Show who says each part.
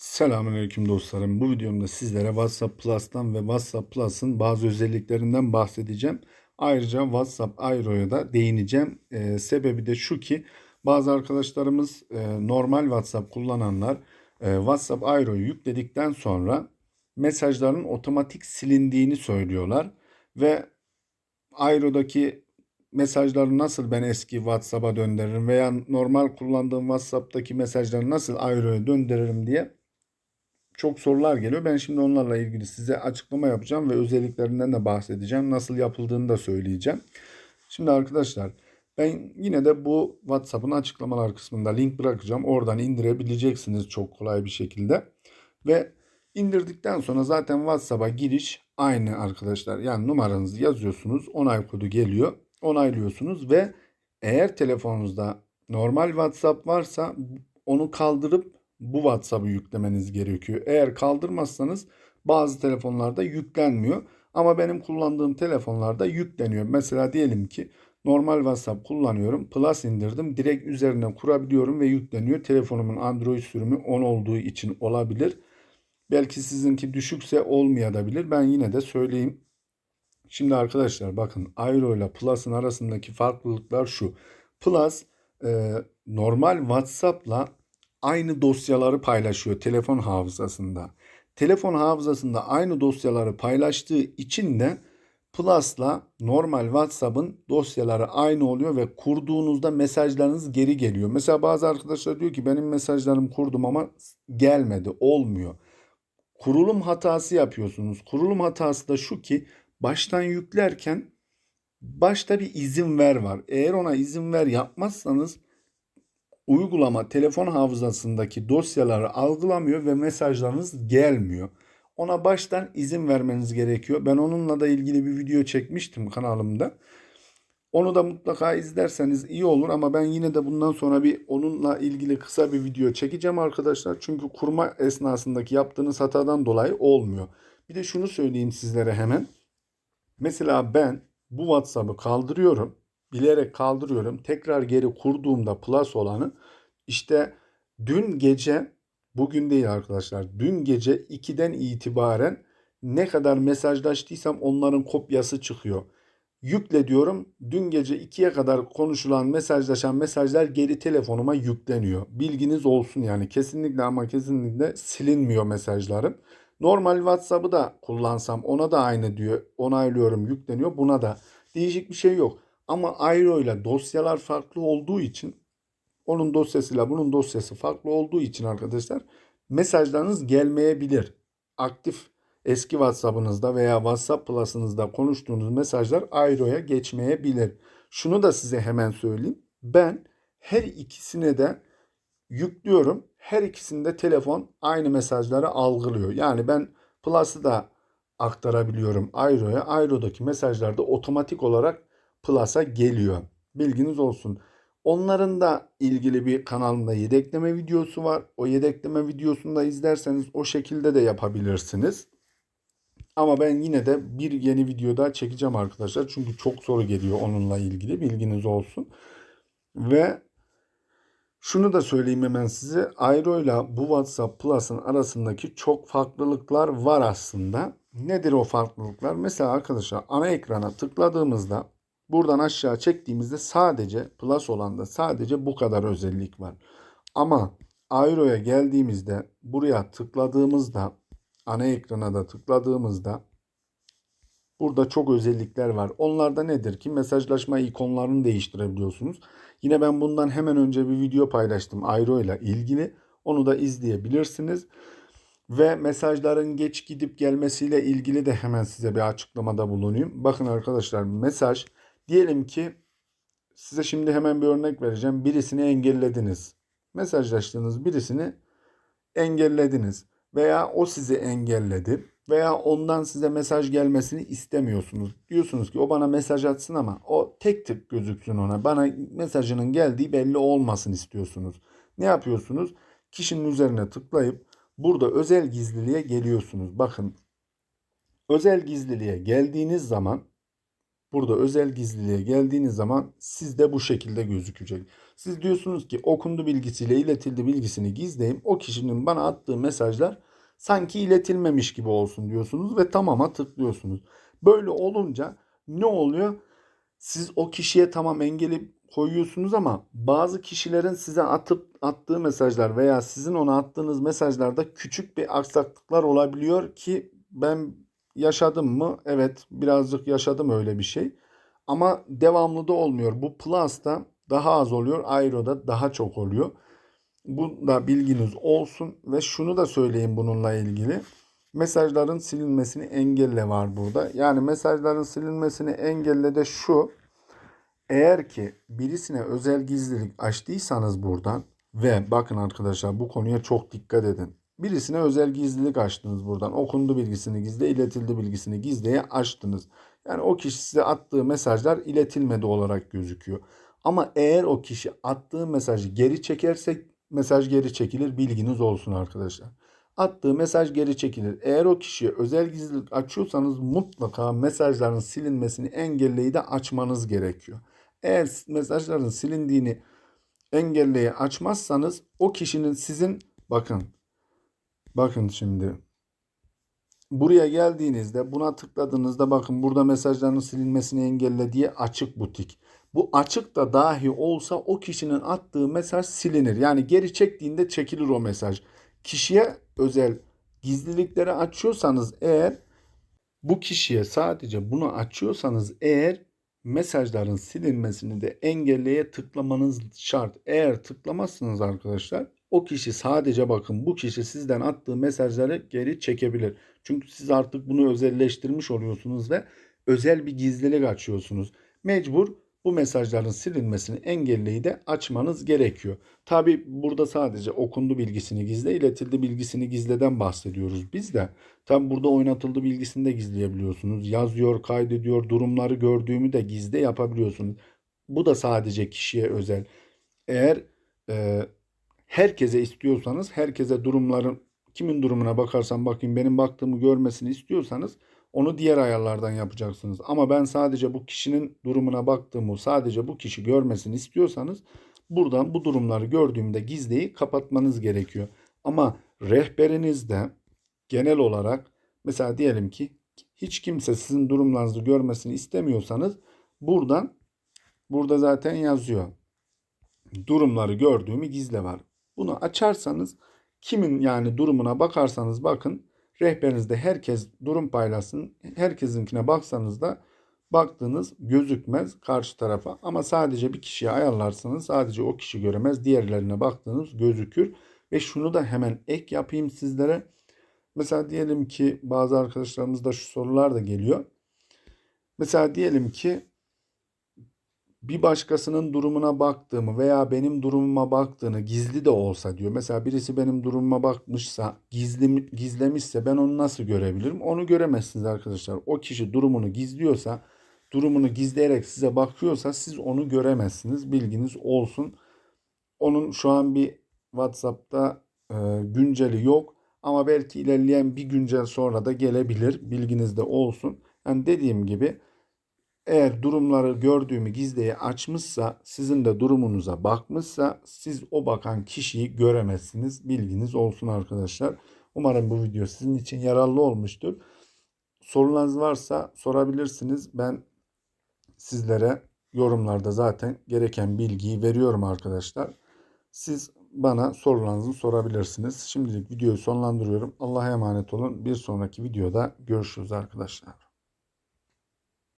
Speaker 1: Selamünaleyküm dostlarım. Bu videomda sizlere WhatsApp Plus'tan ve WhatsApp Plus'ın bazı özelliklerinden bahsedeceğim. Ayrıca WhatsApp Aero'ya da değineceğim. Ee, sebebi de şu ki bazı arkadaşlarımız e, normal WhatsApp kullananlar e, WhatsApp Aero'yu yükledikten sonra mesajların otomatik silindiğini söylüyorlar ve Aero'daki mesajları nasıl ben eski WhatsApp'a döndürürüm veya normal kullandığım WhatsApp'taki mesajları nasıl Aero'ya döndürürüm diye çok sorular geliyor. Ben şimdi onlarla ilgili size açıklama yapacağım ve özelliklerinden de bahsedeceğim. Nasıl yapıldığını da söyleyeceğim. Şimdi arkadaşlar ben yine de bu WhatsApp'ın açıklamalar kısmında link bırakacağım. Oradan indirebileceksiniz çok kolay bir şekilde. Ve indirdikten sonra zaten WhatsApp'a giriş aynı arkadaşlar. Yani numaranızı yazıyorsunuz. Onay kodu geliyor. Onaylıyorsunuz ve eğer telefonunuzda normal WhatsApp varsa onu kaldırıp bu WhatsApp'ı yüklemeniz gerekiyor. Eğer kaldırmazsanız bazı telefonlarda yüklenmiyor. Ama benim kullandığım telefonlarda yükleniyor. Mesela diyelim ki normal WhatsApp kullanıyorum. Plus indirdim. Direkt üzerine kurabiliyorum ve yükleniyor. Telefonumun Android sürümü 10 olduğu için olabilir. Belki sizinki düşükse olmayabilir. Ben yine de söyleyeyim. Şimdi arkadaşlar bakın Aero ile Plus'ın arasındaki farklılıklar şu. Plus e, normal WhatsApp'la aynı dosyaları paylaşıyor telefon hafızasında. Telefon hafızasında aynı dosyaları paylaştığı için de Plus'la normal WhatsApp'ın dosyaları aynı oluyor ve kurduğunuzda mesajlarınız geri geliyor. Mesela bazı arkadaşlar diyor ki benim mesajlarım kurdum ama gelmedi, olmuyor. Kurulum hatası yapıyorsunuz. Kurulum hatası da şu ki baştan yüklerken başta bir izin ver var. Eğer ona izin ver yapmazsanız uygulama telefon hafızasındaki dosyaları algılamıyor ve mesajlarınız gelmiyor. Ona baştan izin vermeniz gerekiyor. Ben onunla da ilgili bir video çekmiştim kanalımda. Onu da mutlaka izlerseniz iyi olur ama ben yine de bundan sonra bir onunla ilgili kısa bir video çekeceğim arkadaşlar. Çünkü kurma esnasındaki yaptığınız hatadan dolayı olmuyor. Bir de şunu söyleyeyim sizlere hemen. Mesela ben bu WhatsApp'ı kaldırıyorum bilerek kaldırıyorum. Tekrar geri kurduğumda plus olanı işte dün gece bugün değil arkadaşlar. Dün gece 2'den itibaren ne kadar mesajlaştıysam onların kopyası çıkıyor. Yükle diyorum. Dün gece 2'ye kadar konuşulan mesajlaşan mesajlar geri telefonuma yükleniyor. Bilginiz olsun yani kesinlikle ama kesinlikle silinmiyor mesajlarım. Normal WhatsApp'ı da kullansam ona da aynı diyor. Onaylıyorum yükleniyor. Buna da değişik bir şey yok. Ama Aero ile dosyalar farklı olduğu için onun dosyasıyla bunun dosyası farklı olduğu için arkadaşlar mesajlarınız gelmeyebilir. Aktif eski WhatsApp'ınızda veya WhatsApp Plus'ınızda konuştuğunuz mesajlar Aero'ya geçmeyebilir. Şunu da size hemen söyleyeyim. Ben her ikisine de yüklüyorum. Her ikisinde telefon aynı mesajları algılıyor. Yani ben Plus'ı da aktarabiliyorum Aero'ya. Aero'daki mesajlar da otomatik olarak Plus'a geliyor. Bilginiz olsun. Onların da ilgili bir kanalımda yedekleme videosu var. O yedekleme videosunu da izlerseniz o şekilde de yapabilirsiniz. Ama ben yine de bir yeni video daha çekeceğim arkadaşlar. Çünkü çok soru geliyor onunla ilgili. Bilginiz olsun. Ve şunu da söyleyeyim hemen size. Aero ile bu WhatsApp Plus'ın arasındaki çok farklılıklar var aslında. Nedir o farklılıklar? Mesela arkadaşlar ana ekrana tıkladığımızda Buradan aşağı çektiğimizde sadece plus olanda sadece bu kadar özellik var. Ama Aero'ya geldiğimizde buraya tıkladığımızda ana ekrana da tıkladığımızda burada çok özellikler var. Onlarda nedir ki mesajlaşma ikonlarını değiştirebiliyorsunuz. Yine ben bundan hemen önce bir video paylaştım Aero ile ilgili. Onu da izleyebilirsiniz. Ve mesajların geç gidip gelmesiyle ilgili de hemen size bir açıklamada bulunayım. Bakın arkadaşlar mesaj Diyelim ki size şimdi hemen bir örnek vereceğim. Birisini engellediniz. Mesajlaştığınız birisini engellediniz veya o sizi engelledi veya ondan size mesaj gelmesini istemiyorsunuz. Diyorsunuz ki o bana mesaj atsın ama o tek tık gözüksün ona. Bana mesajının geldiği belli olmasın istiyorsunuz. Ne yapıyorsunuz? Kişinin üzerine tıklayıp burada özel gizliliğe geliyorsunuz. Bakın özel gizliliğe geldiğiniz zaman burada özel gizliliğe geldiğiniz zaman sizde bu şekilde gözükecek. Siz diyorsunuz ki okundu bilgisiyle iletildi bilgisini gizleyeyim. O kişinin bana attığı mesajlar sanki iletilmemiş gibi olsun diyorsunuz ve tamama tıklıyorsunuz. Böyle olunca ne oluyor? Siz o kişiye tamam engeli koyuyorsunuz ama bazı kişilerin size atıp attığı mesajlar veya sizin ona attığınız mesajlarda küçük bir aksaklıklar olabiliyor ki ben yaşadım mı? Evet birazcık yaşadım öyle bir şey. Ama devamlı da olmuyor. Bu Plus'ta daha az oluyor. Aero'da daha çok oluyor. Bu da bilginiz olsun ve şunu da söyleyeyim bununla ilgili. Mesajların silinmesini engelle var burada. Yani mesajların silinmesini engelle de şu. Eğer ki birisine özel gizlilik açtıysanız buradan ve bakın arkadaşlar bu konuya çok dikkat edin. Birisine özel gizlilik açtınız buradan. Okundu bilgisini gizle, iletildi bilgisini gizleye açtınız. Yani o kişi size attığı mesajlar iletilmedi olarak gözüküyor. Ama eğer o kişi attığı mesajı geri çekerse mesaj geri çekilir. Bilginiz olsun arkadaşlar. Attığı mesaj geri çekilir. Eğer o kişiye özel gizlilik açıyorsanız mutlaka mesajların silinmesini engelleyi de açmanız gerekiyor. Eğer mesajların silindiğini engelleye açmazsanız o kişinin sizin bakın bakın şimdi buraya geldiğinizde buna tıkladığınızda bakın burada mesajların silinmesini engelle diye açık butik. Bu açık da dahi olsa o kişinin attığı mesaj silinir. Yani geri çektiğinde çekilir o mesaj. Kişiye özel gizlilikleri açıyorsanız eğer bu kişiye sadece bunu açıyorsanız eğer mesajların silinmesini de engelleye tıklamanız şart. Eğer tıklamazsınız arkadaşlar o kişi sadece bakın bu kişi sizden attığı mesajları geri çekebilir. Çünkü siz artık bunu özelleştirmiş oluyorsunuz ve özel bir gizlilik açıyorsunuz. Mecbur bu mesajların silinmesini engelleyi de açmanız gerekiyor. Tabi burada sadece okundu bilgisini gizle, iletildi bilgisini gizleden bahsediyoruz biz de. Tabi burada oynatıldı bilgisini de gizleyebiliyorsunuz. Yazıyor, kaydediyor, durumları gördüğümü de gizle yapabiliyorsunuz. Bu da sadece kişiye özel. Eğer e, herkese istiyorsanız, herkese durumların kimin durumuna bakarsan bakayım benim baktığımı görmesini istiyorsanız onu diğer ayarlardan yapacaksınız. Ama ben sadece bu kişinin durumuna baktığımı sadece bu kişi görmesini istiyorsanız buradan bu durumları gördüğümde gizleyi kapatmanız gerekiyor. Ama rehberinizde genel olarak mesela diyelim ki hiç kimse sizin durumlarınızı görmesini istemiyorsanız buradan burada zaten yazıyor. Durumları gördüğümü gizle var. Bunu açarsanız kimin yani durumuna bakarsanız bakın rehberinizde herkes durum paylaşsın. Herkesinkine baksanız da baktığınız gözükmez karşı tarafa ama sadece bir kişiye ayarlarsanız sadece o kişi göremez. Diğerlerine baktığınız gözükür ve şunu da hemen ek yapayım sizlere. Mesela diyelim ki bazı arkadaşlarımızda şu sorular da geliyor. Mesela diyelim ki bir başkasının durumuna baktığımı veya benim durumuma baktığını gizli de olsa diyor. Mesela birisi benim durumuma bakmışsa, gizli, gizlemişse ben onu nasıl görebilirim? Onu göremezsiniz arkadaşlar. O kişi durumunu gizliyorsa, durumunu gizleyerek size bakıyorsa siz onu göremezsiniz. Bilginiz olsun. Onun şu an bir WhatsApp'ta e, günceli yok. Ama belki ilerleyen bir güncel sonra da gelebilir. Bilginizde olsun. Yani dediğim gibi eğer durumları gördüğümü gizliye açmışsa, sizin de durumunuza bakmışsa siz o bakan kişiyi göremezsiniz. Bilginiz olsun arkadaşlar. Umarım bu video sizin için yararlı olmuştur. Sorularınız varsa sorabilirsiniz. Ben sizlere yorumlarda zaten gereken bilgiyi veriyorum arkadaşlar. Siz bana sorularınızı sorabilirsiniz. Şimdilik videoyu sonlandırıyorum. Allah'a emanet olun. Bir sonraki videoda görüşürüz arkadaşlar.